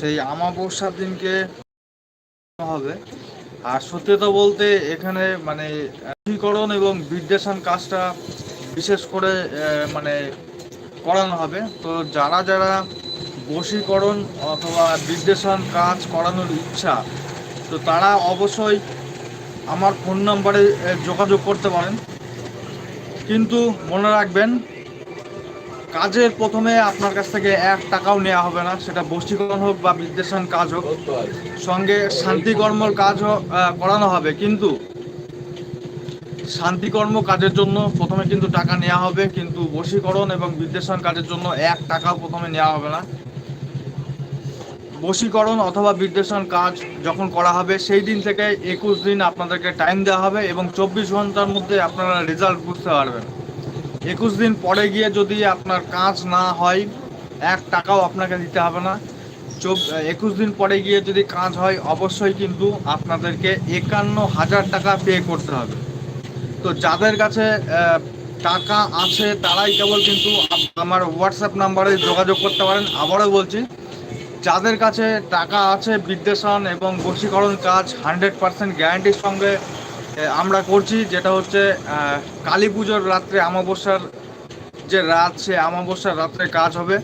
সেই আমাবস্যার দিনকে হবে। আর সত্যতা বলতে এখানে মানে বশীকরণ এবং বিদ্বেষণ কাজটা বিশেষ করে মানে করানো হবে। তো যারা যারা বশীকরণ অথবা বিদ্বেষণ কাজ করানোর ইচ্ছা, তো তারা অবশ্যই আমার ফোন নাম্বারে যোগাযোগ করতে পারেন। কিন্তু মনে রাখবেন কাজের প্রথমে আপনার কাছ থেকে এক টাকাও নেওয়া হবে না সেটা বশীকরণ হোক বা বিদ্বেষণ কাজ হোক। সঙ্গে শান্তিকর্মর আহ, করানো হবে কিন্তু শান্তিকর্ম কাজের জন্য প্রথমে কিন্তু টাকা নেওয়া হবে কিন্তু বশীকরণ এবং বিদ্বেষণ কাজের জন্য এক টাকাও প্রথমে নেওয়া হবে না। বশীকরণ অথবা বিদ্বেষণ কাজ যখন করা হবে সেই দিন থেকে একুশ দিন আপনাদেরকে টাইম দেওয়া হবে এবং চব্বিশ ঘণ্টার মধ্যে আপনারা রেজাল্ট বুঝতে পারবেন। একুশ দিন পরে গিয়ে যদি আপনার কাজ না হয়, এক টাকাও আপনাকে দিতে হবে না। একুশ দিন পরে গিয়ে যদি কাজ হয়, অবশ্যই কিন্তু আপনাদেরকে একান্ন হাজার টাকা পে করতে হবে। তো যাদের কাছে টাকা আছে, তারাই কেবল কিন্তু আমার হোয়াটসঅ্যাপ নাম্বারে যোগাযোগ করতে পারেন। আবারও বলছি, যাদের কাছে টাকা আছে বিদ্বেষণ এবং বশীকরণ কাজ হান্ড্রেড পার্সেন্ট গ্যারান্টির সঙ্গে আমরা করছি যেটা হচ্ছে কালী পুজোর রাত্রে অমাবস্যার যে রাত, সে অমাবস্যার রাত্রে কাজ হবে।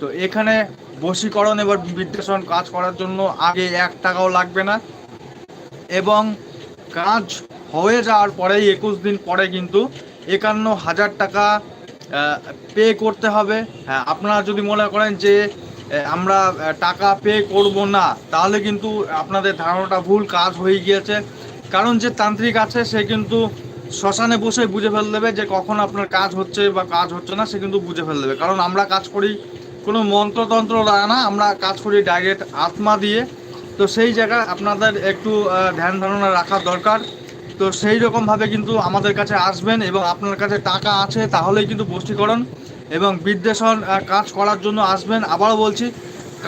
তো এখানে বশীকরণ এবার বিদ্বেষণ কাজ করার জন্য আগে এক টাকাও লাগবে না। এবং কাজ হয়ে যাওয়ার পরেই একুশ দিন পরে কিন্তু একান্ন হাজার টাকা পে করতে হবে। হ্যাঁ আপনারা যদি মনে করেন যে আমরা টাকা পে করব না, তাহলে কিন্তু আপনাদের ধারণাটা ভুল, কাজ হয়ে গিয়েছে। কারণ যে তান্ত্রিক আছে, সে কিন্তু শ্মশানে বসে বুঝে ফেল দেবে যে কখন আপনার কাজ হচ্ছে বা কাজ হচ্ছে না, সে কিন্তু বুঝে ফেল দেবে। কারণ আমরা কাজ করি কোনো মন্ত্রতন্ত্র দ্বারা না, আমরা কাজ করি ডাইরেক্ট আত্মা দিয়ে। তো সেই জায়গায় আপনাদের একটু ধ্যান ধারণা রাখা দরকার। তো সেই রকমভাবে কিন্তু আমাদের কাছে আসবেন এবং আপনার কাছে টাকা আছে, তাহলেই কিন্তু বশীকরণ এবং বিদ্বেষণ কাজ করার জন্য আসবেন। আবারও বলছি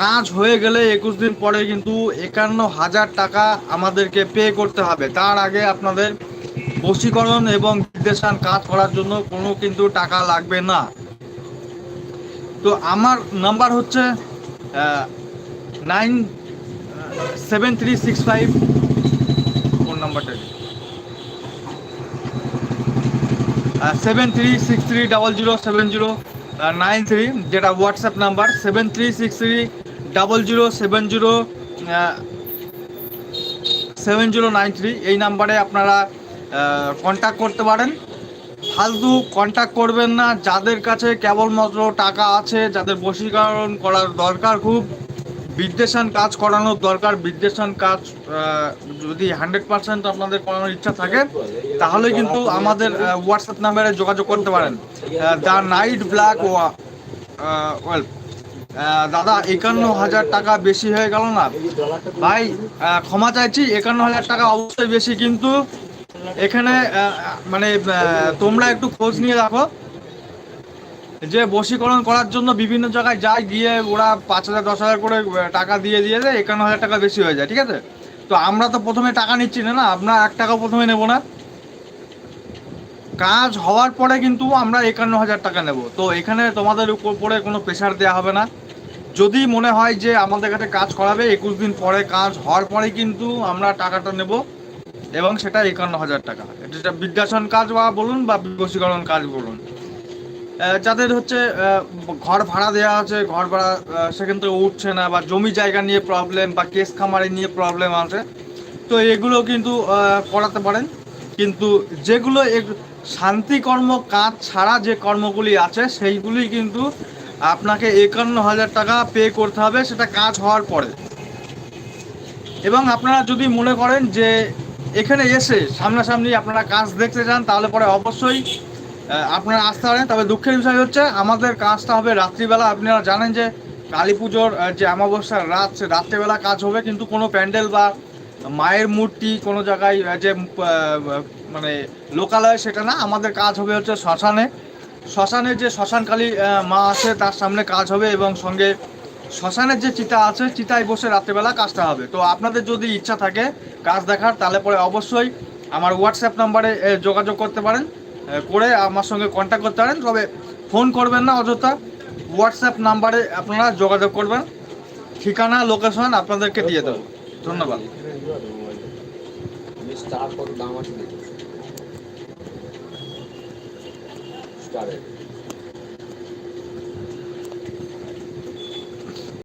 কাজ হয়ে গেলে একুশ দিন পরে কিন্তু একান্ন হাজার টাকা আমাদেরকে পে করতে হবে। তার আগে আপনাদের বশীকরণ এবং বিদ্বেষণ কাজ করার জন্য কোনো কিন্তু টাকা লাগবে না। তো আমার নাম্বার হচ্ছে nine seven three six five. Phone নাম্বারটা seven three six three double zero seven zero nine three, যেটা WhatsApp number, seven three six three double zero seven zero seven zero nine three এই নাম্বারে আপনারা contact করতে পারেন। ফালতু contact করবেন না, যাদের কাছে কেবলমাত্র টাকা আছে, যাদের বশীকরণ করার দরকার খুব, বিদ্বেষণ কাজ করানোর দরকার, বিদ্বেষণ কাজ যদি হান্ড্রেড পার্সেন্ট আপনাদের করানোর ইচ্ছা থাকে, তাহলে কিন্তু আমাদের হোয়াটসঅ্যাপ নাম্বারে যোগাযোগ করতে পারেন। দ্য নাইট ব্ল্যাক ওয়া ওয়েল দাদা, একান্ন হাজার টাকা বেশি হয়ে গেল না? ভাই ক্ষমা চাইছি, একান্ন হাজার টাকা অবশ্যই বেশি, কিন্তু এখানে মানে তোমরা একটু খোঁজ নিয়ে রাখো যে বশীকরণ করার জন্য বিভিন্ন জায়গায় যায়, গিয়ে ওরা পাঁচ হাজার, দশ হাজার করে টাকা দিয়ে দিয়ে দেয়, একান্ন হাজার টাকা বেশি হয়ে যায়, ঠিক আছে? তো আমরা তো প্রথমে টাকা নিচ্ছি না না? আমরা এক টাকা প্রথমে নেব না। কাজ হওয়ার পরে কিন্তু আমরা একান্ন হাজার টাকা নেব। তো এখানে তোমাদের উপরে কোনো প্রেশার দেওয়া হবে না। যদি মনে হয় যে আমাদের কাছে কাজ করাবে, একুশ দিন পরে কাজ হওয়ার পরে কিন্তু আমরা টাকাটা নেব এবং সেটা একান্ন হাজার টাকা। এটা বিদ্যাসন কাজ বা বলুন বা বশীকরণ কাজ বলুন। যাদের হচ্ছে ঘর ভাড়া দেওয়া আছে, ঘর ভাড়া সেখান থেকে উঠছে না বা জমি জায়গা নিয়ে প্রবলেম বা কেস খামারি নিয়ে প্রবলেম আছে। তো এগুলো কিন্তু করাতে পারেন। কিন্তু যেগুলো শান্তিকর্ম কাজ ছাড়া যে কর্মগুলি আছে, সেইগুলি কিন্তু আপনাকে একান্ন হাজার টাকা পে করতে হবে, সেটা কাজ হওয়ার পরে। এবং আপনারা যদি মনে করেন যে এখানে এসে সামনাসামনি আপনারা কাজ দেখতে চান, তাহলে পরে অবশ্যই আপনারা আসতে পারেন। তবে দুঃখের বিষয় হচ্ছে, আমাদের কাজটা হবে রাত্রিবেলা। আপনারা জানেন যে কালী পুজোর যে অমাবস্যার রাত, সে রাত্রিবেলা কাজ হবে, কিন্তু কোনো প্যান্ডেল বা মায়ের মূর্তি কোনো জায়গায় যে মানে লোকালয় সেটা না। আমাদের কাজ হবে হচ্ছে শ্মশানে। শ্মশানে যে শ্মশানকালী মা আছে, তার সামনে কাজ হবে এবং সঙ্গে শ্মশানের যে চিতা আছে, চিতায় বসে রাত্রেবেলা কাজটা হবে। তো আপনাদের যদি ইচ্ছা থাকে কাজ দেখার, তাহলে পরে অবশ্যই আমার হোয়াটসঅ্যাপ নাম্বারে যোগাযোগ করতে পারেন করে আমার সঙ্গে কন্ট্যাক্ট করতে পারেন। তবে ফোন করবেন না অযথা হোয়াটসঅ্যাপ নাম্বারে আপনারা যোগাযোগ করবেন। ঠিকানা লোকেশন আপনাদেরকে দিয়ে দেবো। ধন্যবাদ। এখানে